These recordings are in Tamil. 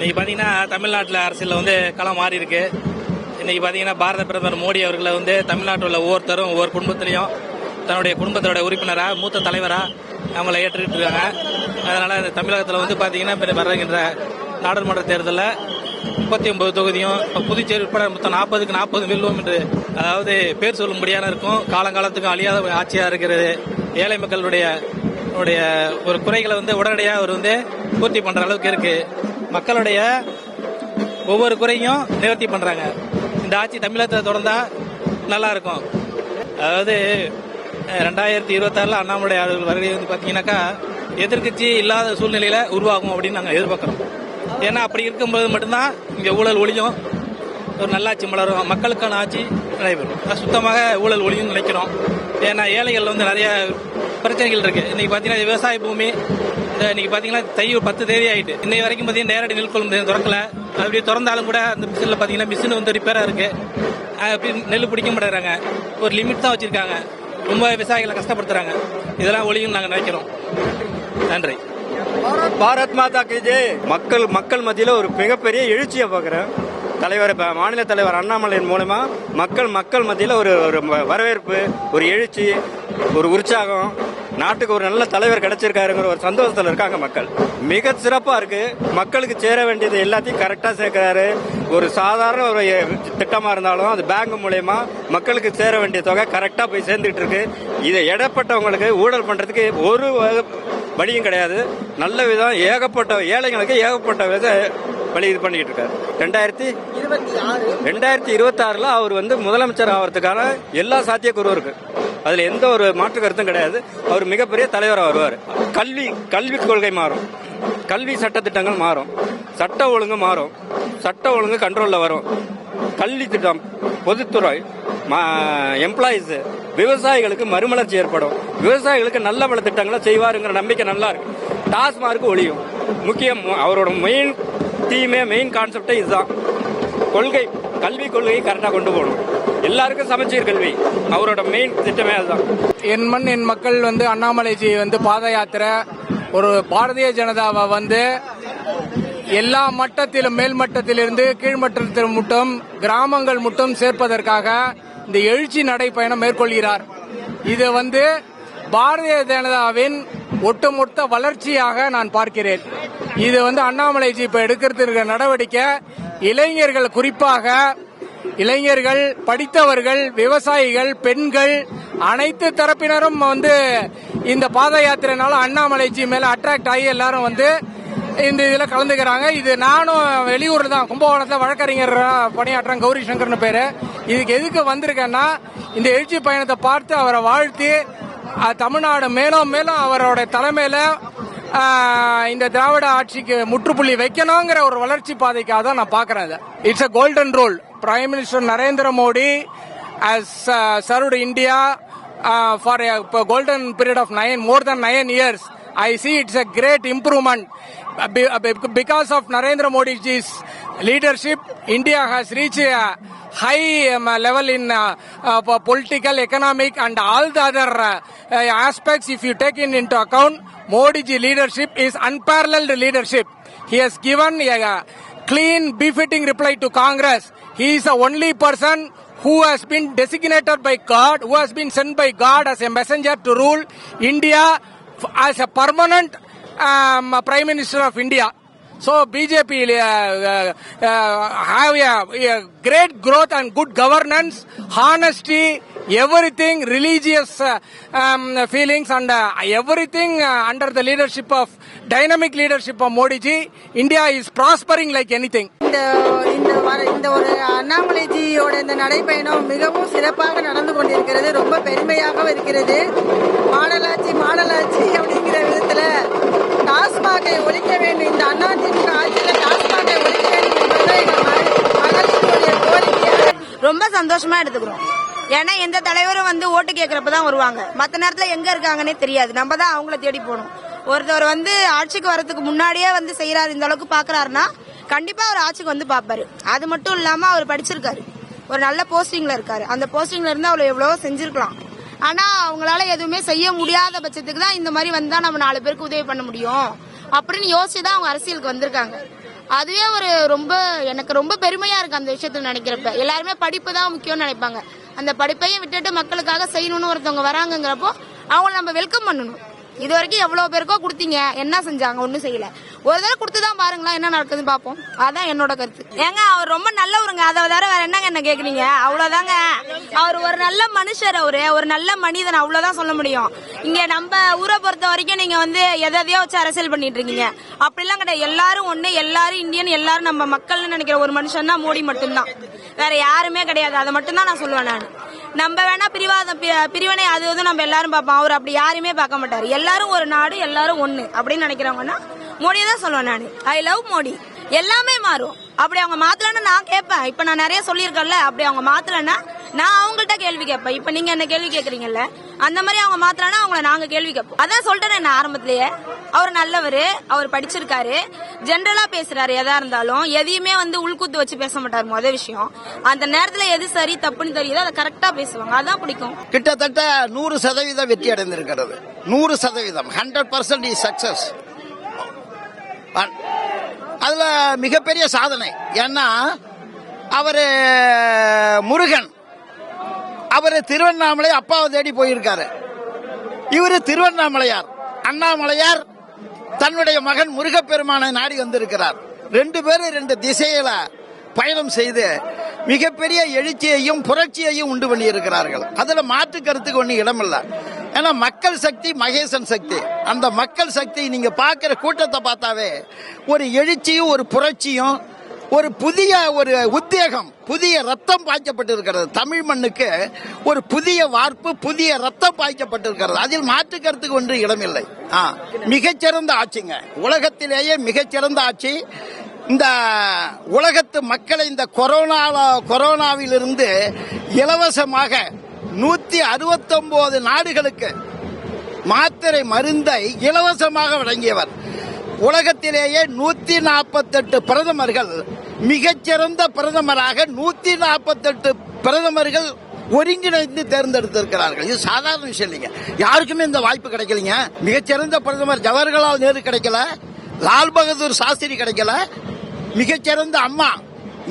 இன்னைக்கு பார்த்தீங்கன்னா தமிழ்நாட்டில் அரசியலில் வந்து களம் மாறி இருக்கு. இன்னைக்கு பார்த்தீங்கன்னா பாரத பிரதமர் மோடி அவர்களை வந்து தமிழ்நாட்டில் உள்ள ஒவ்வொருத்தரும் ஒவ்வொரு குடும்பத்திலையும் தன்னுடைய குடும்பத்தோட உறுப்பினராக மூத்த தலைவராக அவங்கள ஏற்றுக்கிட்டு இருக்காங்க. அதனால இந்த தமிழகத்தில் வந்து பார்த்தீங்கன்னா இப்ப வருகின்ற நாடாளுமன்ற தேர்தலில் முப்பத்தி ஒன்பது தொகுதியும் இப்போ புதுச்சேரி உட்பட மொத்தம் நாற்பதுக்கு நாற்பது வெல்லுவோம் என்று அதாவது பேர் சொல்லும்படியான இருக்கும். காலங்காலத்துக்கும் அழியாத ஆட்சியாக இருக்கிறது. ஏழை மக்களுடைய ஒரு குறைகளை வந்து உடனடியாக அவர் வந்து பூர்த்தி பண்ற அளவுக்கு இருக்கு. மக்களுடைய ஒவ்வொரு குறையும் நிவர்த்தி பண்றாங்க. இந்த ஆட்சி தமிழகத்தில் தொடர்ந்தா நல்லா இருக்கும். அதாவது ரெண்டாயிரத்தி இருபத்தாறுல அண்ணாமலை அவர்கள் வருகை வந்து பாத்தீங்கன்னாக்கா எதிர்க்கட்சி இல்லாத சூழ்நிலையில உருவாகும் அப்படின்னு நாங்கள் எதிர்பார்க்கிறோம். ஏன்னா அப்படி இருக்கும்போது மட்டும்தான் இங்கே ஊழல் ஒளியும் ஒரு நல்லாட்சி மலரும். மக்களுக்கான ஆட்சி நடைபெறும். சுத்தமாக ஊழல் ஒளியும் நினைக்கிறோம். ஏன்னா ஏழைகள் வந்து நிறைய பிரச்சனைகள் இருக்கு. இன்னைக்கு பாத்தீங்கன்னா விவசாய பூமி இன்னைக்கு பாத்தீங்கன்னா தை பத்து தேதி ஆயிட்டு. இன்னை வரைக்கும் பாத்தீங்கன்னா நேரடி நெல் கொள்முதல் திறக்கல. அப்படி திறந்தாலும் கூட அந்த மிஷின்ல பாத்தீங்கன்னா மிஷின் வந்து ரிப்பேரா இருக்கு. அப்படி நெல் பிடிக்க மாட்டேறாங்க ஒரு லிமிட் தான் வச்சிருக்காங்க. ரொம்ப விவசாயிகளை கஷ்டப்படுத்துறாங்க. இதெல்லாம் ஒழியும் நாங்க நினைக்கிறோம். நன்றி. பாரத் மாதா கி ஜெய். மக்கள் மக்கள் மத்தியில ஒரு மிகப்பெரிய எழுச்சியை பார்க்குறேன். தலைவர் மாநில தலைவர் அண்ணாமலையின் மூலமா மக்கள் மக்கள் மத்தியில ஒரு ஒரு வரவேற்பு ஒரு எழுச்சி ஒரு உற்சாகம். நாட்டுக்கு ஒரு நல்ல தலைவர் கிடைச்சிருக்காருங்கிற ஒரு சந்தோஷத்துல இருக்காங்க மக்கள். மிக சிறப்பா இருக்கு. மக்களுக்கு சேர வேண்டியது எல்லாத்தையும் கரெக்டா சேர்க்கிறாரு. ஒரு சாதாரண ஒரு திட்டமா இருந்தாலும் அது பேங்க் மூலயமா மக்களுக்கு சேர வேண்டிய தொகை கரெக்டா போய் சேர்ந்துட்டு இருக்கு. இதை எடப்பட்டவங்களுக்கு ஊழல் பண்றதுக்கு ஒரு வழியும் கிடையாது. நல்ல விதம் ஏகப்பட்ட ஏழைங்களுக்கு ஏகப்பட்ட வித வழி இது பண்ணிட்டு இருக்காரு. ரெண்டாயிரத்தி ரெண்டாயிரத்தி இருபத்தி ஆறுல அவர் வந்து முதலமைச்சர் ஆகிறதுக்கான எல்லா சாத்தியக்கூறும் இருக்கு. அதுல எந்த ஒரு மாற்று கருத்தும் கிடையாது. அவர் மிகப்பெரிய தலைவராக வருவார். கல்வி கல்வி கொள்கை மாறும். கல்வி சட்டத்திட்டங்கள் மாறும். சட்ட ஒழுங்கு மாறும். சட்ட ஒழுங்கு கண்ட்ரோல்ல வரும். கல்வி திட்டம் பொதுத்துறை எம்ப்ளாயிஸ் விவசாயிகளுக்கு மறுமலர்ச்சி ஏற்படும். விவசாயிகளுக்கு நல்ல பல திட்டங்களை செய்வாருங்கிற நம்பிக்கை நல்லா இருக்கு. டாஸ்மார்க் ஒழியும் முக்கியம் அவரோட மெயின் தீமே மெயின் கான்செப்டே இதுதான். கொள்கை கல்வி கொள்கையை கரெக்டாக கொண்டு போகணும். எல்லாருக்கும் சமச்சீர் கல்வி. அவரோட மெயின் திட்டமே அதுதான். என் மண் என் மக்கள் வந்து அண்ணாமலைஜி வந்து பாத யாத்திரை ஒரு பாரதிய ஜனதாவை வந்து எல்லா மட்டத்திலும் மேல்மட்டத்திலிருந்து கீழ்மட்டத்தில் மட்டும் கிராமங்கள் மட்டும் சேர்ப்பதற்காக இந்த எழுச்சி நடைப்பயணம் மேற்கொள்கிறார். இது வந்து பாரதிய ஜனதாவின் ஒட்டுமொத்த வளர்ச்சியாக நான் பார்க்கிறேன். இது வந்து அண்ணாமலைஜி இப்ப எடுக்கிறதுக்கு நடவடிக்கை. இளைஞர்கள் குறிப்பாக இளைஞர்கள் படித்தவர்கள் விவசாயிகள் பெண்கள் அனைத்து தரப்பினரும் வந்து இந்த பாத யாத்திரைனால அண்ணாமலைஜி மேல அட்ராக்ட் ஆகி எல்லாரும் வந்து இந்த இதுல கலந்துக்கிறாங்க. இது நானும் வெளியூர்ல தான் கும்பகோணத்துல வழக்கறிஞர் பணியாற்றுறேன் கௌரி சங்கர்னு பேரு. இதுக்கு எதுக்கு வந்திருக்கேன்னா இந்த எழுச்சி பயணத்தை பார்த்து அவரை வாழ்த்தி தமிழ்நாடு மேலும் மேலும் அவரோட தலைமையில இந்த திராவிட ஆட்சிக்கு முற்றுப்புள்ளி வைக்கணுங்கிற ஒரு வளர்ச்சி பாதைக்காக தான் நான் பார்க்கறேன் it's a golden rule prime minister Narendra Modi has served India for golden period of nine more then nine years I see it's a great improvement because of Narendra Modi leadership, leadership India has a high um, level in uh, uh, political, economic, and all the other uh, aspects. If you take in into account, Modi ji leadership is unparalleled leadership. He has given a, clean, befitting reply to Congress. He is the only person who has been designated by God, who has been sent by God as a messenger to rule India as a permanent um, Prime Minister of India. So BJP have a great growth and good governance honesty everything religious feelings and everything under the leadership of dynamic leadership of Modiji India is prospering like anything இந்த இந்த ஒரு அண்ணாமலைஜியோட இந்த நடைபயணம் மிகவும் சிறப்பாக நடந்து கொண்டிருக்கிறது ரொம்ப பெருமையாகவும் இருக்கிறது மாடலாட்சி மாடலாட்சி அப்படிங்கிற விதத்தில் டாஸ்மாகை இந்த அதிமுக ஆட்சியில் டாஸ்மாக ரொம்ப சந்தோஷமா எடுத்துக்கிறோம். ஏன்னா எந்த தலைவரும் வந்து ஓட்டு கேட்கறப்ப தான் வருவாங்க. மற்ற நேரத்தில் எங்க இருக்காங்கன்னே தெரியாது. நம்ம தான் அவங்கள தேடி போகணும். ஒருத்தவர் வந்து ஆட்சிக்கு வரதுக்கு முன்னாடியே வந்து செய்யறாரு இந்த அளவுக்கு பாக்குறாருன்னா கண்டிப்பா அவர் ஆட்சிக்கு வந்து பாப்பாரு. அது மட்டும் இல்லாம அவர் படிச்சிருக்காரு. ஒரு நல்ல போஸ்டிங்ல இருக்காரு. அந்த போஸ்டிங்ல இருந்து அவர் எவ்வளவோ செஞ்சிருக்கலாம். ஆனா அவங்களால எதுவுமே செய்ய முடியாத பட்சத்துக்கு தான் இந்த மாதிரி வந்தா நம்ம நாலு பேருக்கு உதவி பண்ண முடியும். அப்படின்னு யோசிச்சு தான் அவங்க அரசியலுக்கு வந்திருக்காங்க. அதுவே ஒரு ரொம்ப எனக்கு ரொம்ப பெருமையா இருக்கு அந்த விஷயத்துல நினைக்கிறப்ப. எல்லாருமே படிப்பு தான் முக்கியம்னு நினைப்பாங்க. அந்த படிப்பையும் விட்டுட்டு மக்களுக்காக செய்யணும்னு ஒருத்தவங்க வராங்கங்கிறப்போ அவங்கள நம்ம வெல்கம் பண்ணணும். இது வரைக்கும் எவ்வளவு பேருக்கோ கொடுத்தீங்க. என்ன செஞ்சாங்க? ஒன்றும் செய்யல. ஒரு தடவை கொடுத்து தான் பாருங்களேன் என்ன நடக்குதுன்னு பார்ப்போம். அதான் என்னோட கருத்து. ஏங்க அவர் ரொம்ப நல்லவருங்க. அதை தவிர வேற என்னங்க என்ன கேக்குறீங்க? அவ்வளவுதாங்க. அவர் ஒரு நல்ல மனுஷர் அவரு. ஒரு நல்ல மனிதன். அவ்வளவுதான் சொல்ல முடியும். இங்க நம்ம ஊரை பொறுத்த வரைக்கும் நீங்க வந்து எதையோ வச்சு அரசியல் பண்ணிட்டு இருக்கீங்க அப்படிலாம் கிடையாது. எல்லாரும் ஒண்ணு எல்லாரும் இந்தியன் எல்லாரும் நம்ம மக்கள்னு நினைக்கிற ஒரு மனுஷன் தான் மோடி மட்டும்தான். வேற யாருமே கிடையாது. அதை மட்டும்தான் நான் சொல்லுவேன் நான். நம்ம வேணா பிரிவாதம் பிரிவினை அது வந்து நம்ம எல்லாரும் பார்ப்போம். அவர் அப்படி யாருமே பார்க்க மாட்டார். எல்லாரும் ஒரு நாடு எல்லாரும் ஒன்று அப்படின்னு நினைக்கிறவங்கன்னா மோடியை தான் சொல்லுவேன் நான். I love Modi. எல்லாமே மாறும். அப்படி அவங்க மாத்தலன்னு நான் கேட்பேன். இப்போ நான் நிறைய சொல்லியிருக்கேன்ல அப்படி அவங்க மாத்தலன்னா நான் அவங்கள்ட்ட கேள்வி கேட்பேன். இப்போ நீங்க என்ன கேள்வி கேட்குறீங்கல்ல அந்த மாதிரி அவங்க மாத்திரானா அவங்கள நாங்க கேள்வி கேட்போம். அதான் சொல்லிட்டேன் நான் ஆரம்பத்திலேயே. அவர் நல்லவர் அவர் படிச்சிருக்காரு. ஜென்ரலா பேசுறாரு எதா இருந்தாலும். எதையுமே வந்து உள்குத்து வச்சு பேச மாட்டாரு முத விஷயம். அந்த நேரத்துல எது சரி தப்புன்னு தெரியுதோ அதை கரெக்டா பேசுவாங்க. அதான் பிடிக்கும். கிட்டத்தட்ட நூறு சதவீதம் வெற்றி அடைந்திருக்கிறது. நூறு சதவீதம். ஹண்ட்ரட் பர்சன்ட் இஸ் சக்சஸ் அதுல மிகப்பெரிய சாதனை. ஏன்னா அவர் முருகன். அவர் திருவண்ணாமலை அப்பாவை தேடி போயிருக்காரு. இவரு திருவண்ணாமலையார் அண்ணாமலையார் தன்னுடைய மகன் முருகப்பெருமானை நாடி வந்திருக்கிறார். ரெண்டு பேரும் ரெண்டு திசையில பயணம் செய்து மிகப்பெரிய எழுச்சியையும் புரட்சியையும் உண்டு பண்ணியிருக்கிறார்கள். அதுல மாற்று கருத்துக்கு ஒன்றும் இடமில்ல. ஏன்னா மக்கள் சக்தி மகேசன் சக்தி. அந்த மக்கள் சக்தி நீங்க பார்க்குற கூட்டத்தை பார்த்தாவே ஒரு எழுச்சியும் ஒரு புரட்சியும் ஒரு புதிய ஒரு உத்வேகம் புதிய ரத்தம் பாய்ச்சப்பட்டிருக்கிறது தமிழ் மண்ணுக்கு ஒரு புதிய வார்ப்பு புதிய ரத்தம் பாய்ச்சப்பட்டிருக்கிறது அதில் மாற்று கருத்துக்கு ஒன்று இடமில்லை. ஆ, மிகச்சிறந்த ஆட்சிங்க. உலகத்திலேயே மிகச்சிறந்த ஆட்சி. இந்த உலகத்து மக்களை இந்த கொரோனா கொரோனாவிலிருந்து இலவசமாக நூத்தி அறுபத்தொன்பது நாடுகளுக்கு மாத்திரை மருந்தை இலவசமாக வழங்கியவர். உலகத்திலேயே நூத்தி நாற்பத்தெட்டு பிரதமர்கள் மிகச்சிறந்த பிரதமராக நூத்தி நாற்பத்தெட்டு பிரதமர்கள் ஒருங்கிணைந்து தேர்ந்தெடுத்திருக்கிறார்கள். இது சாதாரண விஷயம் இல்லைங்க. யாருக்குமே இந்த வாய்ப்பு கிடைக்கலைங்க. மிகச்சிறந்த பிரதமர் ஜவஹர்லால் நேரு கிடைக்கல லால் பகதூர் சாஸ்திரி கிடைக்கல மிகச்சிறந்த அம்மா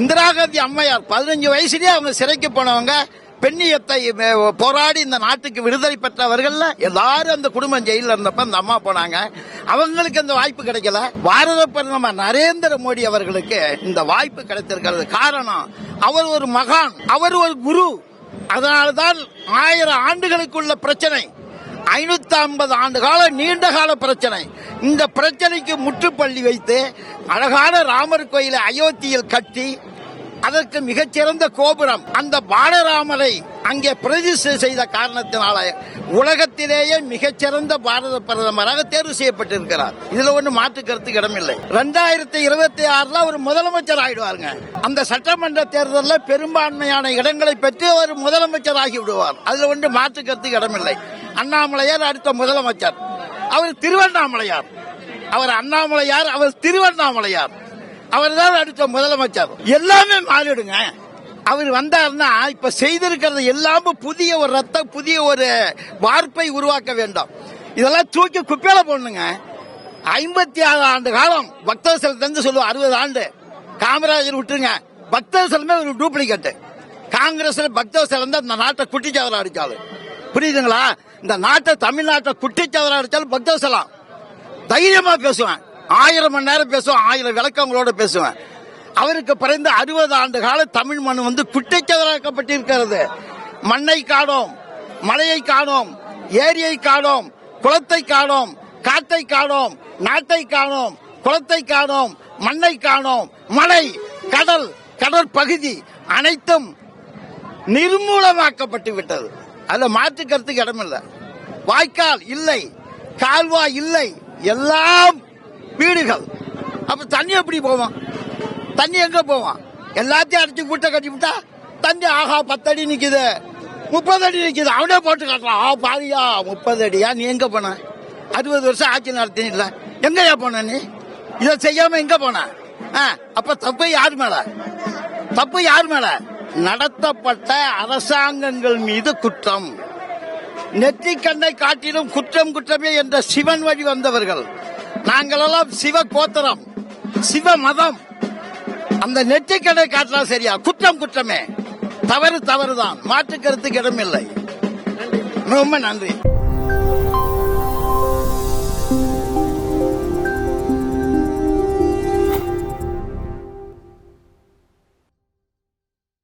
இந்திரா காந்தி அம்மையார் பதினஞ்சு வயசுலயே அவங்க சிறைக்கு போனவங்க பெண்ணியத்தை போராடி இந்த நாட்டுக்கு விடுதலை பெற்றவர்கள் எல்லாரும் அந்த குடும்பம் ஜெயில இருந்தப்ப அந்த அம்மா போனாங்க. அவங்களுக்கு அந்த வாய்ப்பு கிடைக்கல. பாரத பிரதமர் நரேந்திர மோடி அவர்களுக்கு இந்த வாய்ப்பு கிடைத்திருக்கிறது காரணம் அவர் ஒரு மகான் அவர் ஒரு குரு. அதனால்தான் ஆயிரம் ஆண்டுகளுக்குள்ள பிரச்சனை ஐநூத்தி ஐம்பது ஆண்டு கால நீண்ட கால பிரச்சனை. இந்த பிரச்சனைக்கு முற்றுப்பள்ளி வைத்து அழகான ராமர் கோயிலை அயோத்தியில் கட்டி அதற்கு மிகச்சிறந்த கோபுரம். அந்த பாலராமரை அங்கே பிரதிஷ்டை செய்த காரணத்தினால உலகத்திலேயே மிகச்சிறந்த பாரத பிரதமராக தேர்வு செய்யப்பட்டிருக்கிறார். இதுல ஒண்ணு மாற்று கருத்து இடமில்லை. ரெண்டாயிரத்தி இருபத்தி ஆறுல ஒரு முதலமைச்சர் ஆயிடுவாருங்க. அந்த சட்டமன்ற தேர்தலில் பெரும்பான்மையான இடங்களை பெற்று அவர் முதலமைச்சர் ஆகி விடுவார். அதுல ஒன்று மாற்று கருத்துக்கு இடமில்லை. அண்ணாமலையார் அடுத்த முதலமைச்சர். அவர் திருவண்ணாமலையார். அவர் அண்ணாமலையார் அவர் திருவண்ணாமலையார். அவர் தான் அடுத்த முதலமைச்சர். எல்லாமே மாறிடுங்க. அவர் வந்தார்னா இப்ப செய்திருக்கிறது எல்லாமே புதிய ஒரு ரத்த புதிய ஒரு வார்ப்பை உருவாக்க வேண்டும். இதெல்லாம் தூக்கி குப்பையில போடணுங்க. ஐம்பத்தி ஆறு ஆண்டு காலம் பக்தர் தந்து சொல்லுவோம் அறுபது ஆண்டு. காமராஜர் விட்டுருங்க. பக்தவசலமே ஒரு டூப்ளிகேட் காங்கிரஸ்ல பக்தர் தான் இந்த நாட்டை குட்டிச்சவரம் அடிச்சாலும் புரியுதுங்களா? இந்த நாட்டை தமிழ்நாட்டை குட்டிச்சவரம் அடிச்சாலும் பக்தவசலம் தைரியமா பேசுவேன். ஆயிரம் மணி நேரம் பேசுவேன் ஆயிரம் விளக்கங்களோட பேசுவேன். அவருக்கு பிறந்த அறுபது ஆண்டு கால தமிழ் மண் வந்து குட்டைக்கதராக்கப்பட்டிருக்கிறது மண்ணை காணோம் மலையை காணோம் ஏரியை காணோம் குளத்தை காணோம் காட்டை காணோம் நாட்டை காணோம் குளத்தை காணோம் மண்ணை காணோம். மலை கடல் கடற்பகுதி அனைத்தும் நிர்மூலமாக்கப்பட்டு விட்டது. அதுல மாற்று கருத்துக்கு இடமில்லை. வாய்க்கால் இல்லை கால்வாய் இல்லை எல்லாம் வீடுகள். அப்ப தண்ணி எப்படி போவோம் தண்ணி எங்க போவோம் எல்லாத்தையும் அடிச்சு கூட்ட கட்டி விட்டா தண்ணி ஆஹா பத்தடி நிக்குது. முப்பது அடி நிக்குது. அவனே போட்டு காட்டுறான். ஆ பாரியா முப்பது அடியா? நீ எங்க போன? அறுபது வருஷம் ஆட்சி நடத்தினில்ல எங்கயா போன நீ? இதை செய்யாம எங்க போன? ஆ, அப்ப தப்பு யார் மேல? தப்பு யார் மேல? நடத்தப்பட்ட அரசாங்கங்கள் மீது குற்றம். நெற்றிக்கண்ணை காட்டிலும் குற்றம் குற்றமே என்ற சிவன் வழி வந்தவர்கள். நாங்களெல்லாம் சிவ கோத்திரம் சிவ மதம் அந்த நெற்றிக்கடை காட்டினா சரியா? குற்றம் குற்றமே. தவறு தவறுதான். மாற்று கருத்துக்கு இடமில்லை. ரொம்ப நன்றி.